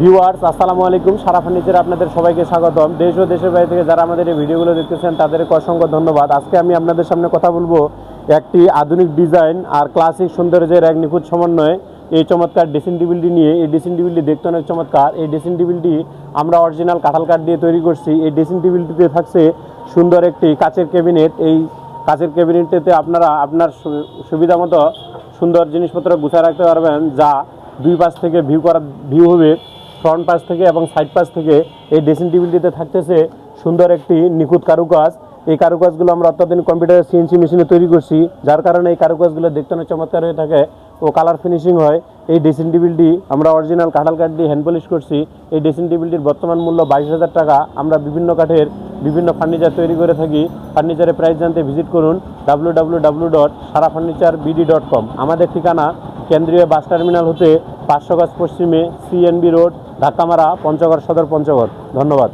Viewers, আসসালামু আলাইকুম। সারা furniture আপনাদের সবাইকে স্বাগতম। দেশ ও দেশের বাইরে থেকে যারা আমাদের এই ভিডিওগুলো দেখতেছেন, তাদেরকে অসংখ্য ধন্যবাদ। আজকে আমি আপনাদের সামনে কথা বলব একটি আধুনিক ডিজাইন আর ক্লাসিক সৌন্দর্যের এক নিখুঁত সমন্বয়ে। এই চমৎকার ড্রেসিং টেবিলটি নিয়ে, এই ড্রেসিং টেবিলটি দেখতে অনেক চমৎকার। এই ড্রেসিং টেবিলটি আমরা অরিজিনাল কাঁঠাল কাঠ দিয়ে তৈরি করছি। এই ড্রেসিং টেবিলটিতে থাকছে সুন্দর একটি কাচের ক্যাবিনেট। এই কাচের ক্যাবিনেটটিতে আপনারা আপনার সুবিধা মতো সুন্দর জিনিসপত্র গুছিয়ে রাখতে পারবেন, যা দুই পাশ থেকে ভিউ করা ভিউ হবে। ফ্রন্ট পাশ থেকে এবং সাইড পাশ থেকে এই ড্রেসিং টেবিলটিতে থাকতেছে সুন্দর একটি নিখুঁত কারুকাজ। এই কারুকাজগুলো আমরা অত্যাধুনিক কম্পিউটার সিএনসি মেশিনে তৈরি করছি, যার কারণে এই কারুকাজগুলো দেখতে অনেক চমৎকার হয়ে থাকে ও কালার ফিনিশিং হয়। এই ড্রেসিং টেবিলটি আমরা অরিজিনাল কাঁঠাল কাঠ দিয়ে হ্যান্ড পলিশ করছি। এই ড্রেসিং টেবিলটির বর্তমান মূল্য বাইশ হাজার টাকা। আমরা বিভিন্ন কাঠের বিভিন্ন ফার্নিচার তৈরি করে থাকি। ফার্নিচারের প্রাইস জানতে ভিজিট করুন W W W dot Sara furniture BD dot com আমাদের ঠিকানা কেন্দ্রীয় বাস টার্মিনাল হতে পাঁচশো গাছ পশ্চিমে সিএনবি রোড ঢাকামারা পঞ্চগড় সদর পঞ্চগড়। ধন্যবাদ।